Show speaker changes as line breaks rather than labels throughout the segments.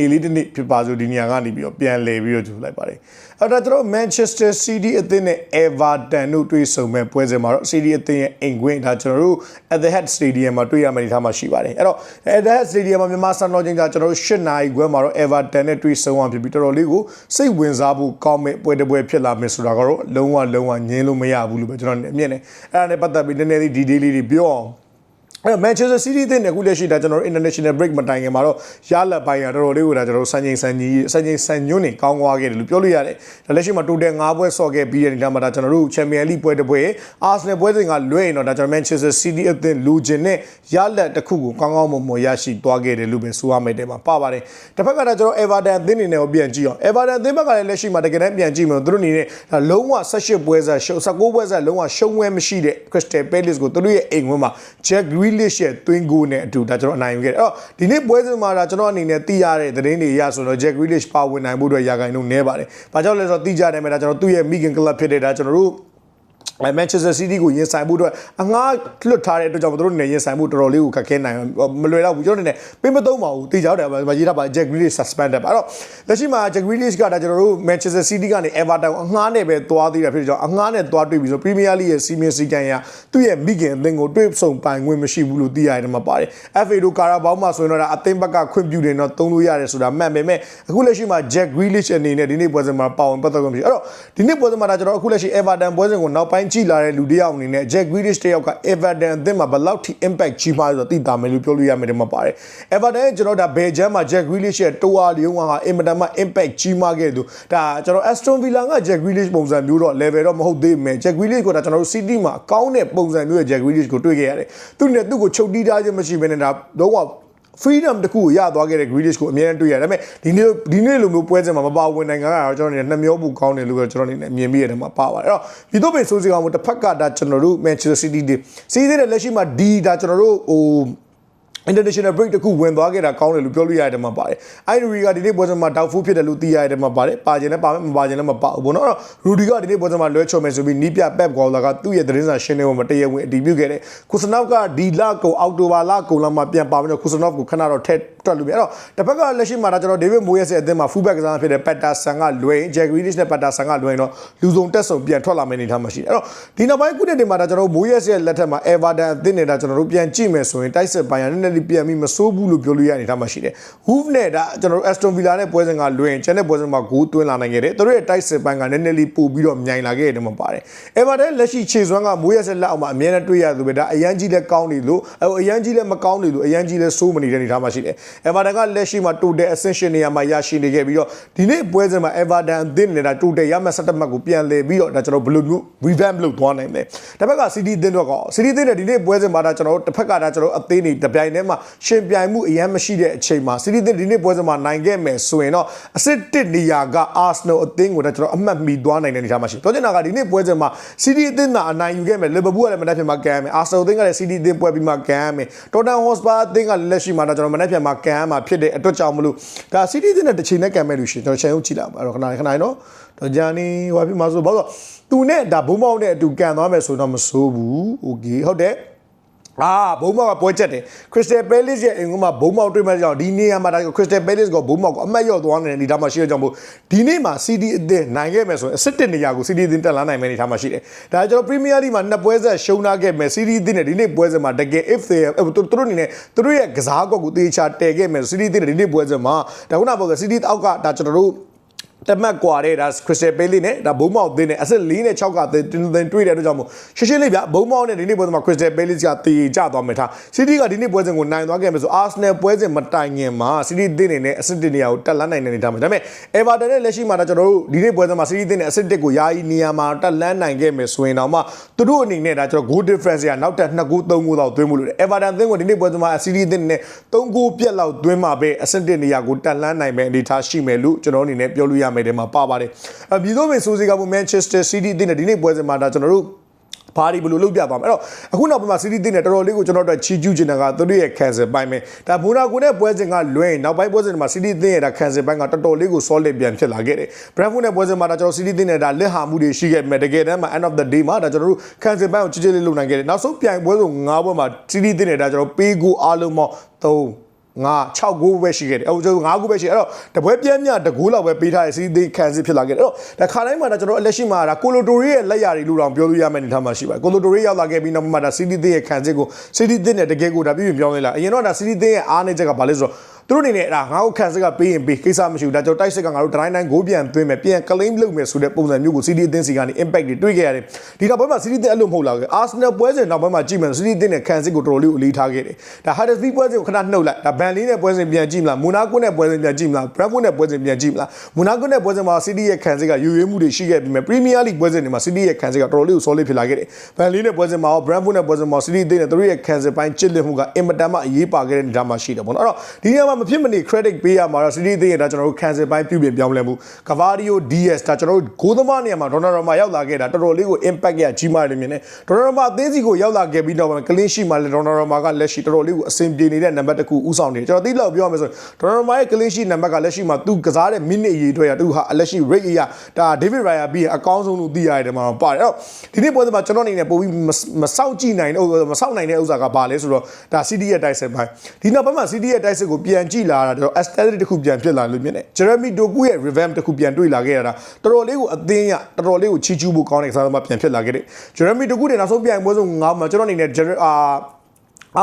အေလီတစ်နေ့ဖြစ်ပါစို့ဒီနေရာကနေပြီးတော့ပြန်လည်ပြီးတော့ကြိုလိုက်ပါတယ်အဲ့တော့ကျွန်တော် Manchester City အသင်းနဲ့ Everton တို့တွေ့ဆုံမဲ့ပွဲစဉ်မှာတော့ City အသင်းရဲ့အိမ်ကွင်းဒါကျွန်တော်တို့ at the head stadium မှာတွေ့ရမယ့်အနေအထားမှာရှိပါတယ်အဲ့တော့ at the head stadium မှာမြန်မာစံတော်ချိန်ကကျွန်တော်တို့၈နာရီခွဲမှာတော့ Everton နဲ့တွေ့ဆုံအောင်ဖြစ်ပြီးတော်တော်လေးကိုစိတ်ဝင်စားဖို့ကောင်းမဲ့ပွဲတစ်ပွဲဖြစ်လာမယ်ဆိုတာကတော့လုံးဝလုံးဝငြင်းလို့မရဘူးလို့ပဲကျွန်တော်အမြင်နဲ့အဲ့ဒါနဲ့ပတ်သက်ပြီးနည်းနည်းလေး detail လေးတွေပြောအောင် အဲ့တော့ Manchester City တဲ့အခုလက်ရှိဒါကျွန်တော်တို့ international break မတိုင်ခင်မှာတော့ရလက်ပိုင်းကတော်တော်လေးကိုဒါကျွန်တော်တို့စံချိန်စံကြီးစံချိန်စံညွန်းနေကောင်းသွားခဲ့တယ်လို့ပြောလို့ရတယ်ဒါလက်ရှိမှာ total 5ပွဲဆော့ခဲ့ပြီးတဲ့နေတာမှာဒါကျွန်တော်တို့ Champion League ပွဲတစ်ပွဲ Arsenal ပွဲစဉ်ကလွဲရင်တော့ဒါကျွန်တော် Manchester City အသင်းလူချင်တဲ့ရလက်တစ်ခုကိုကောင်းကောင်းမွန်မွန်ရရှိသွားခဲ့တယ်လို့ပဲဆိုရမယ်တဲ့မှာပါပါတယ်တစ်ဖက်ကဒါကျွန်တော် Everton အသင်းအနေနဲ့ကိုပြန်ကြည့်အောင် Everton အသင်းဘက်ကလည်းလက်ရှိမှာတကယ်တမ်းပြန်ကြည့်မယ်သူတို့အနေနဲ့ဒါလုံးဝ18ပွဲစားရှုံး19ပွဲစားလုံးဝရှုံးဝဲမရှိတဲ့ Crystal Palace ကိုသူတို့ရဲ့အိမ်ဝင်းမှာ Jack Grealish ရဲ့ twin goal နဲ့အတူဒါကျွန်တော်အနိုင်ယူခဲ့တယ်အဲ့တော့ဒီနေ့ပွဲစဉ်မှာဒါကျွန်တော်အနေနဲ့သိရတဲ့သတင်းတွေအရဆိုတော့ Jack Grealish ပါဝင်နိုင်ဖို့အတွက်ရာဂိုင်နှုန်းနည်းပါတယ်။ဘာကြောင့်လဲဆိုတော့သိကြတယ်မယ်ဒါကျွန်တော်သူ့ရဲ့ Migan Club ဖြစ်တဲ့ဒါကျွန်တော်တို့ အဲ Manchester City ကိုရင်ဆိုင်မှုအတွက်အငှားလွတ်ထားတဲ့အတွက်ကြောင့်တို့နေရင်ဆိုင်မှုတော်တော်လေးကိုခက်ခဲနိုင်မလွယ်တော့ဘူးကျွန်တော်နေပေးမသုံးပါဘူးတေချောက်တယ်မကြီးတာပါ Jack Grealish suspended ပါအဲ့တော့လက်ရှိမှာ Jack Grealish ကဒါကျွန်တော်တို့ Manchester City ကနေ Everton အငှားနဲ့ပဲသွားသေးတာဖြစ်ကြောင်းအငှားနဲ့သွားတွေ့ပြီးဆို Premier League ရဲ့စီမင်းစီကန်ရသူ့ရဲ့မိခင်အသင်းကိုတွေ့ဆုံပိုင်ခွင့်မရှိဘူးလို့သိရတယ်မှာပါတယ် FA တို့ကာရာဘောင်းမှာဆိုရင်တော့ဒါအသင်းဘက်ကခွင့်ပြုတယ်တော့သုံးလို့ရတယ်ဆိုတာမှန်ပေမဲ့အခုလက်ရှိမှာ Jack Grealish အနေနဲ့ဒီနေ့ပွဲစဉ်မှာပါဝင်ပတ်သက်ခွင့်မရှိအဲ့တော့ဒီနေ့ပွဲစဉ်မှာဒါကျွန်တော်အခုလက်ရှိ Everton ပွဲစဉ်ကိုနောက်ပိုင်းကြည့်လာတဲ့လူတစ်ယောက်အနေနဲ့ Jack Grealish တစ်ယောက်က Everton အသင်းမှာဘယ်လောက်ထိ impact ကြီးမားဆိုတော့သိတာမယ်လို့ပြောလို့ရမယ်ဒီမှာပါတယ် Everton ရဲ့ကျွန်တော်ဒါဘယ်ဂျမ်းမှာ Jack Grealish ရဲ့တိုးအားလျုံဟာအင်မတန်မှ impact ကြီးမားခဲ့သူဒါကျွန်တော် Aston Villa က Jack Grealish ပုံစံမျိုးတော့ level တော့မဟုတ်သေးဘူး Jack Grealish ကိုဒါကျွန်တော်တို့ City မှာအကောင်းတဲ့ပုံစံမျိုးရဲ့ Jack Grealish ကိုတွေ့ခဲ့ရတယ်သူနဲ့သူ့ကိုချုပ်တီးထားခြင်းမရှိဘဲနဲ့ဒါတော့ freedom တခုကိုရသွားခဲ့တဲ့ Grealish ကိုအများနဲ့တွေ့ရတယ်ဒါပေမဲ့ဒီနေ့ဒီနေ့လိုမျိုးပွဲစဉ်မှာမပါဝင်နိုင်ငံကတော့ကျွန်တော်အနေနဲ့နှမျောမှုကောင်းတယ်လို့ပဲကျွန်တော်အနေနဲ့မြင်မိရတယ်မှာပါပါတယ်အဲ့တော့ဒီတော့ပဲဆိုစီကောင်တစ်ဖက်ကဒါကျွန်တော်တို့ Manchester City တွေစီးသေးတဲ့လက်ရှိမှာဒီဒါကျွန်တော်တို့ဟို international break တခုဝင်သွားခဲ့တာကောင်းတယ်လို့ပြောလို့ရတယ်မှာပါတယ်။အိုင်ရီကဒီနေ့ပွဲစဉ်မှာ doubtful ဖြစ်တယ်လို့သိရတယ်မှာပါတယ်။ပါခြင်းလည်းပါမယ်မပါခြင်းလည်းမပါဘူးပေါ့နော်။ရူဒီကဒီနေ့ပွဲစဉ်မှာလွဲချော်မယ်ဆိုပြီးနီးပြ Pep Guardiola ကသူ့ရဲ့သတင်းစာရှင်းလင်းပွဲမှာတရားဝင်အတည်ပြုခဲ့တယ်။ကုစနော့ကဒီလကုံအောက်တိုဘာလကုံလောက်မှာပြန်ပါမယ်တော့ကုစနော့ကိုခဏတော့ထက်တွက်လို့ပြအဲ့တော့တစ်ဖက်ကလက်ရှိမှာဒါကျွန်တော် David Moyes ရဲ့အသင်းမှာ fullback ကစားဖြစ်တဲ့ Patterson ကလွယ်ရင် Jack Grealish နဲ့ Patterson ကလွယ်ရင်တော့လူစုံတက်ဆုံပြန်ထွက်လာမယ့်အနေအထားမှာရှိတယ်။အဲ့တော့ဒီနောက်ပိုင်းခုနှစ်တွေမှာဒါကျွန်တော် Moyes ရဲ့လက်ထက်မှာ Everton အသင်းနဲ့ဒါကျွန်တော်တို့ပြန်ကြည့်မယ်ဆိုရင်တိုက်စစ်ပိုင်းရနည်းနည်းလေးပြန်ပြီးမစိုးဘူးလို့ပြောလို့ရတဲ့အနေအထားမှာရှိတယ်။ Hoof နဲ့ဒါကျွန်တော်တို့ Aston Villa နဲ့ပွဲစဉ်ကလွယ်ရင်ကျန်တဲ့ပွဲစဉ်မှာဂိုးသွင်းလာနိုင်ခဲ့တယ်။သူတို့ရဲ့တိုက်စစ်ပိုင်းကနည်းနည်းလေးပို့ပြီးတော့မြိုင်လာခဲ့တယ်မှာပါတယ်။ Everton လက်ရှိခြေစွမ်းက Moyes ရဲ့လက်အောက်မှာအမြဲတမ်းတွေ့ရသူပဲဒါအရန်ကြီးလက်ကောင်းနေလို့အရန်ကြီးလက်မကောင်းနေလို့အရန်ကြီးလက်စိုးမနေတဲ့အနေအထားမှာရှိတယ်။ Everton ကလက်ရှိမှာ total ascension နေရာမှာရရှိနေခဲ့ပြီးတော့ဒီနေ့ပွဲစဉ်မှာ Everton အသင်းနေတာ total ရမှတ်17မှတ်ကိုပြန်လည်ပြီးတော့ဒါကျွန်တော်ဘယ်လိုမျိုး revamp လုပ်သွားနိုင်လဲ။တစ်ဖက်က City အသင်းတော့ကော City အသင်းနဲ့ဒီနေ့ပွဲစဉ်မှာဒါကျွန်တော်တို့တစ်ဖက်ကဒါကျွန်တော်အသင်းတွေတပြိုင်တည်းမှာရှင်ပြိုင်မှုအရန်မရှိတဲ့အချိန်မှာ City အသင်းဒီနေ့ပွဲစဉ်မှာနိုင်ခဲ့မယ်ဆိုရင်တော့အစစ်တစ်နေရာက Arsenal အသင်းကိုဒါကျွန်တော်အမှတ်မိသွားနိုင်တဲ့အနေအထားမှာရှိ။ပြောချင်တာကဒီနေ့ပွဲစဉ်မှာ City အသင်းသာအနိုင်ယူခဲ့မယ် Liverpool ကလည်းမနေ့ပြန်မှာကန်ရမယ် Arsenal အသင်းကလည်း City အသင်းပွဲပြီးမှကန်ရမယ် Tottenham Hotspur အသင်းကလည်းလက်ရှိမှာဒါကျွန်တော်မနေ့ပြန်မှာကန်ရမှာဖြစ်တဲ့အတွက်ကြောင့်မလို့ဒါ City အသင်းနဲ့တစ်ချိန်နဲ့ကန်မဲ့လို့ရှိရင်ကျွန်တော်ချိန်ဦးကြည့်လာပါအဲ့တော့ခဏခဏနော်တော့ဂျာနီဟိုဖြစ်မှာဆိုဘာလို့သူနဲ့ဒါဘုံမောက်နဲ့အတူကန်သွားမယ်ဆိုတော့မစိုးဘူးโอเคဟုတ်တယ် အာဘုံမောက်ကပွဲချက်တယ်ခရစ္စတယ်ပဲလစ်ရဲ့အင်ကုန်းမှာဘုံမောက်တွေ့မဲ့ကြောင့်ဒီနေရာမှာဒါခရစ္စတယ်ပဲလစ်ကဘုံမောက်ကိုအမတ်ရော့သွားနေတဲ့အနေထားမှာရှိတဲ့ကြောင့်မို့ဒီနေ့မှာ CD အသင်းနိုင်ခဲ့မယ်ဆိုရင်အစ်စ်နေရာကို CD အသင်းတက်လာနိုင်မယ့်အနေထားမှာရှိတယ်ဒါကျွန်တော် Premier League မှာနှစ်ပွဲဆက်ရှုံးနာခဲ့မယ် CD အသင်းနဲ့ဒီနေ့ပွဲဆက်မှာတကယ် if they သူတို့အနေနဲ့သူတို့ရဲ့ကစားကွက်ကိုတေချာတည်ခဲ့မယ် CD အသင်းနဲ့ဒီနေ့ပွဲဆက်မှာဒါခုနကပြောခဲ့ CD အောက်ကဒါကျွန်တော်တို့ တမတ်ကွာတဲ့ဒါခရစ်စတယ်ပေးလေးနဲ့ဒါဘုံမောက်သင်းနဲ့အစစ်၄နဲ့6ကတင်းတင်းတွေ့တဲ့အတွက်ကြောင့်မို့ရှင်းရှင်းလေးဗျဘုံမောက်နဲ့ဒီနေ့ပွဲစဉ်မှာခရစ်စတယ်ပေးလေးကတည်ကြသွားမယ်ထားစီးတီးကဒီနေ့ပွဲစဉ်ကိုနိုင်သွားခဲ့မယ်ဆိုအာဆနယ်ပွဲစဉ်မတိုင်ခင်မှာစီးတီးသင်းနေနဲ့အစစ်တစ်နေရာကိုတက်လန်းနိုင်တဲ့အနေထားမှာဒါပေမဲ့အေဗာတန်နဲ့လက်ရှိမှာတော့ကျွန်တော်တို့ဒီနေ့ပွဲစဉ်မှာစီးတီးသင်းနဲ့အစစ်တစ်ကိုယာယီနေရာမှာတက်လန်းနိုင်ခဲ့မယ်ဆိုရင်တော့မှသူတို့အနေနဲ့ဒါကျွန်တော် goal difference ကနောက်ထပ်2ဂိုး3ဂိုးတော့သွင်းမှုလို့အေဗာတန်သင်းကိုဒီနေ့ပွဲစဉ်မှာစီးတီးသင်းနဲ့3ဂိုးပြက်လောက်သွင်းမှာပဲအစစ်တစ်နေရာကိုတက်လန်းနိုင်မယ်အနေထားရှိမယ်လို့ကျွန်တော်အနေနဲ့ပြောလို့ရမယ်တဲ့မှာပါပါတယ်အပြည်သူ့ပင်စိုးစီကမှု Manchester City အသင်းနဲ့ဒီနေ့ပွဲစဉ်မှာဒါကျွန်တော်တို့ဘာဒီဘယ်လိုလုပ်ပြပါမလဲအဲ့တော့အခုနောက်ပိုင်းမှာစီးတီးတင်နဲ့တော်တော်လေးကိုကျွန်တော်တို့ချီကျူးချင်တာကသူတို့ရဲ့ cancel ပိုင်းပဲဒါမိုနာကိုနဲ့ပွဲစဉ်ကလွဲရင်နောက်ပိုင်းပွဲစဉ်တွေမှာစီးတီးတင်ရဲ့ဒါ cancel ပိုင်းကတော်တော်လေးကို solid ပြန်ဖြစ်လာခဲ့တယ် Brentford နဲ့ပွဲစဉ်မှာဒါကျွန်တော်စီးတီးတင်နဲ့ဒါလက်ဟာမှုတွေရှိခဲ့ပေမဲ့တကယ်တမ်းမှာ end of the day မှာဒါကျွန်တော်တို့ cancel ပိုင်းကိုချစ်ချစ်လေးလုပ်နိုင်ခဲ့တယ်နောက်ဆုံးပြိုင်ပွဲစဉ်၅ပွဲမှာစီးတီးတင်နဲ့ဒါကျွန်တော်ပေးကိုအားလုံးပေါင်း3 ငါ6ဂိုးပဲရှိခဲ့တယ်အဲ့ကျွန်တော်9ဂိုးပဲရှိအဲ့တော့တပွဲပြင်းမြတဂိုးလောက်ပဲပေးထားတဲ့စီးသိန်းခံစစ်ဖြစ်လာခဲ့တယ်အဲ့တော့ဒါခါတိုင်းမှာဒါကျွန်တော်အလက်ရှိမှာဒါကိုလိုတိုရီရဲ့လက်ရာတွေလို့တောင်ပြောလို့ရမယ့်အနေထားမှာရှိပါတယ်ကိုလိုတိုရီရောက်လာခဲ့ပြီးနောက်မှာဒါစီးသိန်းရဲ့ခံစစ်ကိုစီးသိန်းနဲ့တကယ်ကိုဒါပြည်ပြင်ပြောင်းလဲလာအရင်တော့ဒါစီးသိန်းရဲ့အားနေချက်ကဘာလဲဆိုတော့ သူတို့အနေနဲ့အဲ့ဒါငါ့ကိုခံစစ်ကပေးရင်ပေးကိစ္စမရှိဘူးဒါကျွန်တော်တိုက်စစ်ကငါတို့တိုင်းတိုင်းဂိုးပြန်သွင်းမယ်ပြန် claim လုပ်မယ်ဆိုတဲ့ပုံစံမျိုးကိုစီးတီးအသင်းစီကနေ impact တွေတွေ့ခဲ့ရတယ်ဒီနောက်ပိုင်းမှာစီးတီးအသင်းအဲ့လိုမဟုတ်လာခဲ့ Arsenal ပွဲစဉ်နောက်ပိုင်းမှာကြည့်မယ်စီးတီးအသင်းနဲ့ခံစစ်ကိုတော်တော်လေးကိုအလေးထားခဲ့တယ်ဒါ Huddersfield ပွဲစဉ်ကိုခဏနှုတ်လိုက်ဒါ Burnley နဲ့ပွဲစဉ်ပြန်ကြည့်မလား Monaco နဲ့ပွဲစဉ်ပြန်ကြည့်မလား Brentford နဲ့ပွဲစဉ်ပြန်ကြည့်မလား Monaco နဲ့ပွဲစဉ်မှာ City ရဲ့ခံစစ်ကရွေရွေးမှုတွေရှိခဲ့ပြီးမြဲ Premier League ပွဲစဉ်တွေမှာ City ရဲ့ခံစစ်ကတော်တော်လေးကို solid ဖြစ်လာခဲ့တယ် Burnley နဲ့ပွဲစဉ်မှာရော Brentford နဲ့ပွဲစဉ်မှာ City အသင်းနဲ့သူတို့ရဲ့ခံစစ်ပိုင်းချစ်လက်မှုကအင်မတန်မှအရေးပါခဲ့တဲ့နေရာမှာရှိတယ်ပေါ့နော်အဲ့တော့ဒီနေရာမှာမဖြစ်မနေ credit ပေးရမှာတော့ City အသင်းရဲ့ဒါကျွန်တော်တို့ခံစစ်ပိုင်းပြုပြင်ပြောင်းလဲမှု Cavario DS ဒါကျွန်တော်တို့ဂိုးသမားနေရာမှာ Donnarumma ရောက်လာခဲ့တာတော်တော်လေးကို impact ရကြီးမားတယ်မြင်တယ် Donnarumma အသင်းစီကိုရောက်လာခဲ့ပြီးတော့ clean sheet မှာလည်း Donnarumma ကလက်ရှိတော်တော်လေးကိုအဆင်ပြေနေတဲ့နံပါတ်တစ်ခုဥဆောင်နေတယ်ကျွန်တော်သိလောက်ပြောရမယ်ဆိုရင် Donnarumma ရဲ့ clean sheet နံပါတ်ကလက်ရှိမှာသူကစားတဲ့ minute အရေးအတွက်ရသူဟာလက်ရှိ rate အရဒါ David Raya ပြီးရင်အကောင်းဆုံးလို့သိရတယ်မှာပါတယ်အဲ့တော့ဒီနေ့ပွဲစဉ်မှာကျွန်တော်အနေနဲ့ပို့ပြီးမစောင့်ကြည့်နိုင်တဲ့မစောင့်နိုင်တဲ့ဥစ္စာကဘာလဲဆိုတော့ဒါ City ရဲ့တိုက်စစ်ပိုင်းဒီနောက်ပိုင်းမှာ City ရဲ့တိုက်စစ်ကိုပြန်ကြည့်လာတာတော့ aesthetic တစ်ခုပြန်ဖြစ်လာလို့မြင်တယ် Jeremy Doku ရဲ့ revamp တစ်ခုပြန်တွေ့လာခဲ့ရတာတော်တော်လေးကိုအသင်းရတော်တော်လေးကိုချီးကျူးဖို့ကောင်းတဲ့ကစားသမားပြန်ဖြစ်လာခဲ့တယ် Jeremy Doku တွေနောက်ဆုံးပြိုင်ပွဲဆုံးငါမှာကျွန်တော်အနေနဲ့ Jer- အာ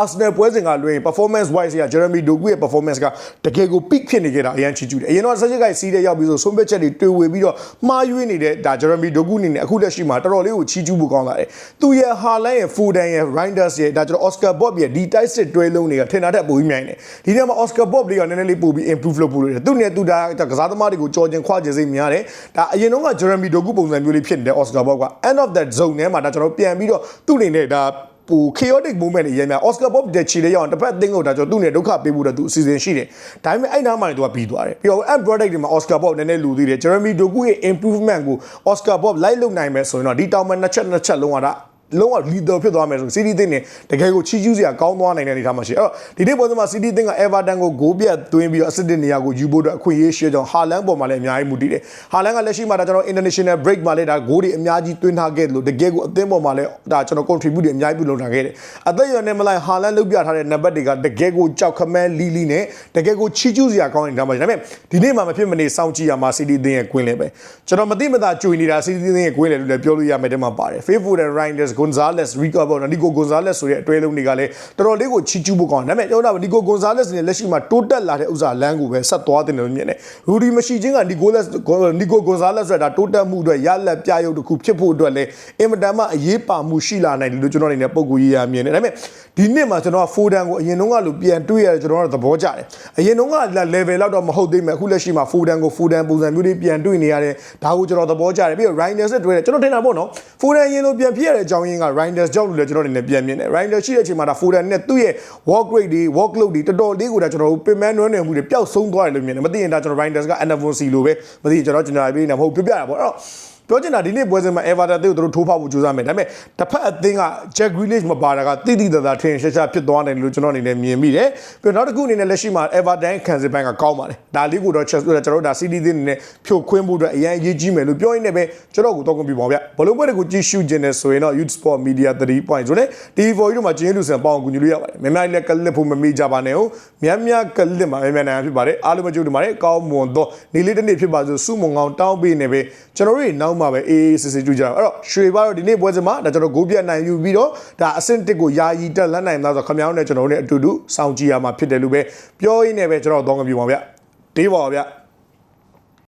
Arsenal ပွဲစဉ်ကလွှင့် performance wise က Jeremy Doku ရဲ့ performance ကတကယ်ကို peak ဖြစ်နေခဲ့တာအရင်ချီကျူးတယ်အရင်တော့ဆက်ချက်ကစီးတဲ့ရောက်ပြီးဆိုဆုံးဖြတ်ချက်တွေတွေ့ဝေပြီးတော့မှားယွင်းနေတဲ့ဒါ Jeremy Doku အနေနဲ့အခုလက်ရှိမှာတော်တော်လေးကိုချီကျူးဖို့ကောင်းလာတယ်သူရဲ့ Haaland ရဲ့ Foden ရဲ့ Reinders ရဲ့ဒါကျွန်တော် Oscar Bob ရဲ့ဒီ tight sit တွဲလုံးတွေကထင်တာတက်ပိုပြီးမြိုင်တယ်ဒီနေ့မှာ Oscar Bob လေးကနည်းနည်းလေးပိုပြီး improve လုပ်ဖို့လိုတယ်သူနဲ့သူဒါကစားသမားတွေကိုကြော်ကျင်ခွာကျင်စိတ်များတယ်ဒါအရင်တော့က Jeremy Doku ပုံစံမျိုးလေးဖြစ်နေတဲ့ Oscar Bob က end of that zone ထဲမှာဒါကျွန်တော်ပြန်ပြီးတော့သူ့အနေနဲ့ဒါ ဟို chaotic moment တွေရမ်းများ Oscar Bob တဲ့ချီလေးရောက်အောင်တစ်ဖက်အသင်းကိုဒါကျွန်တော်သူ့နဲ့ဒုက္ခပေးဖို့တော့သူအစီအစဉ်ရှိတယ်ဒါပေမဲ့အဲ့နားမှာနေသူကပြီးသွားတယ်ပြီးတော့ end product တွေမှာ Oscar Bob နည်းနည်းလူသေးတယ် Jeremy Doku ရဲ့ improvement ကို Oscar Bob လိုက်လုပ်နိုင်မယ်ဆိုရင်တော့ဒီတောင်မှနှစ်ချက်နှစ်ချက်လုံးကဒါ လုံးဝ leader ဖြစ်သွားမယ်ဆိုစီးတီးတင်းနဲ့တကယ်ကိုချီးကျူးစရာကောင်းသွားနိုင်တဲ့အနေအထားမှာရှိအဲ့တော့ဒီနေ့ပွဲစဉ်မှာစီးတီးတင်းက Everton ကိုဂိုးပြတ်သွင်းပြီးတော့ assist နေရာကိုယူဖို့အတွက်အခွင့်အရေးရှိကြောင်းဟာလန်ပေါ်မှာလည်းအများကြီးမူတည်တယ်ဟာလန်ကလက်ရှိမှာဒါကျွန်တော် international break မှာလည်းဒါဂိုးတွေအများကြီးသွင်းထားခဲ့တယ်လို့တကယ်ကိုအသင်းပေါ်မှာလည်းဒါကျွန်တော် contribute တွေအများကြီးပြုလုပ်ထားခဲ့တယ်အသက်အရွယ်နဲ့မလိုက်ဟာလန်လုပ်ပြထားတဲ့နံပါတ်တွေကတကယ်ကိုကြောက်ခမန်းလီလီနဲ့တကယ်ကိုချီးကျူးစရာကောင်းနေတာမှာဒါပေမဲ့ဒီနေ့မှာမဖြစ်မနေစောင့်ကြည့်ရမှာစီးတီးတင်းရဲ့ကွင်းလဲပဲကျွန်တော်မသိမသာကြွေနေတာစီးတီးတင်းရဲ့ကွင်းလဲလို့လည်းပြောလို့ရမယ်တဲ့မှာပါတယ် Faithful and Reinders Gonzalez Rico ပေါ့နော် Nico Gonzalez ဆိုတဲ့အတွဲလုံးတွေကလည်းတော်တော်လေးကိုချီးကျူးဖို့ကောင်းတယ်ဒါပေမဲ့ကျွန်တော်က Nico Gonzalez နဲ့လက်ရှိမှာတိုးတက်လာတဲ့ဥစ္စာလမ်းကိုပဲဆက်သွားတင်တယ်လို့မြင်တယ် Rudy မရှိချင်းက Nicolas Nico Gonzalez ဆိုတာတိုးတက်မှုအတွက်ရလက်ပြရုပ်တစ်ခုဖြစ်ဖို့အတွက်လည်းအင်မတန်မှအရေးပါမှုရှိလာနိုင်တယ်လို့ကျွန်တော်အနေနဲ့ပုံကူရေးရမြင်တယ်ဒါပေမဲ့ဒီနှစ်မှာကျွန်တော်က Foden ကိုအရင်တုန်းကလိုပြန်တွေ့ရတယ်ကျွန်တော်တို့သဘောကျတယ်အရင်တုန်းက level လောက်တော့မဟုတ်သေးမဲ့အခုလက်ရှိမှာ Foden ကို Foden ပုံစံမျိုးလေးပြန်တွေ့နေရတယ်ဒါကိုကျွန်တော်သဘောကျတယ်ပြီးတော့ Reinders နဲ့တွေ့တယ်ကျွန်တော်ထင်တာပေါ့နော် Foden ရင်လိုပြန်ဖြစ်ရတဲ့အကြောင်းရင်းက Reinders ကြောင့်လို့လည်းကျွန်တော်အနေနဲ့ပြန်မြင်တယ် Reinders ရှိတဲ့အချိန်မှာဒါ Foden နဲ့သူ့ရဲ့ work rate တွေ work load တွေတော်တော်လေးကိုဒါကျွန်တော်တို့ပင်မနွမ်းနယ်မှုတွေပျောက်ဆုံးသွားတယ်လို့မြင်တယ်မသိရင်ဒါကျွန်တော် Reinders က Anavon C လိုပဲမသိရင်ကျွန်တော်ကျွန်တော်ပြေးနေမဟုတ်ပြပြတာပေါ့အဲ့တော့ ပြောချင်တာဒီနေ့ပွဲစဉ်မှာ Everton တွေကိုသူတို့ထိုးဖောက်ဖို့ကြိုးစားမယ်ဒါပေမဲ့တစ်ဖက်အသင်းက Jack Grealish မပါတာကတိတိတသာထင်ရှားရှားဖြစ်သွားတယ်လို့ကျွန်တော်အနေနဲ့မြင်မိတယ်ပြီးတော့နောက်တစ်ခုအနေနဲ့လက်ရှိမှာ Everton ခံစစ်ပိုင်းကကောင်းပါတယ်ဒါလေးကိုတော့ကျွန်တော်တို့ဒါ CD သင်းအနေနဲ့ဖြိုခွင်းဖို့အတွက်အရင်အရေးကြီးမယ်လို့ပြောရင်းနဲ့ပဲကျွန်တော်ကိုတော့ကွန်ပြပါဗျဘလုံးပွဲတွေကိုကြည့်ရှုခြင်းနဲ့ဆိုရင်တော့ Youth Sport Media 3.0ဆိုတဲ့ TV4 တို့မှာကျင်းလူစံပေါအောင်ကူညီလို့ရပါတယ်များများလက်ကလစ်ဖို့မမေ့ကြပါနဲ့ဟုတ်များများကလစ်မှာများများနိုင်ဖြစ်ပါတယ်အားလုံးမကြိုးတင်ပါတယ်ကောင်းမွန်တော့နေလေးတစ်နေ့ဖြစ်ပါစို့စုမုံကောင်းတောင်းပေးနေပဲကျွန်တော်တို့နောက်မှာပဲအေးအေးစစ်စစ်ကြည့်ကြတော့အဲ့တော့ရွှေပါတော့ဒီနေ့ပွဲစဉ်မှာဒါကျွန်တော်ဂိုးပြတ်နိုင်ယူပြီးတော့ဒါအဆင့်တစ်ကိုယာယီတက်လက်နိုင်သားဆိုခမောင်းနဲ့ကျွန်တော်တို့ ਨੇ အတူတူစောင့်ကြည့်ရမှာဖြစ်တယ်လို့ပဲပြောရင်းနဲ့ပဲကျွန်တော်တော့ကောင်းပြပါဗျတေးပါဗျ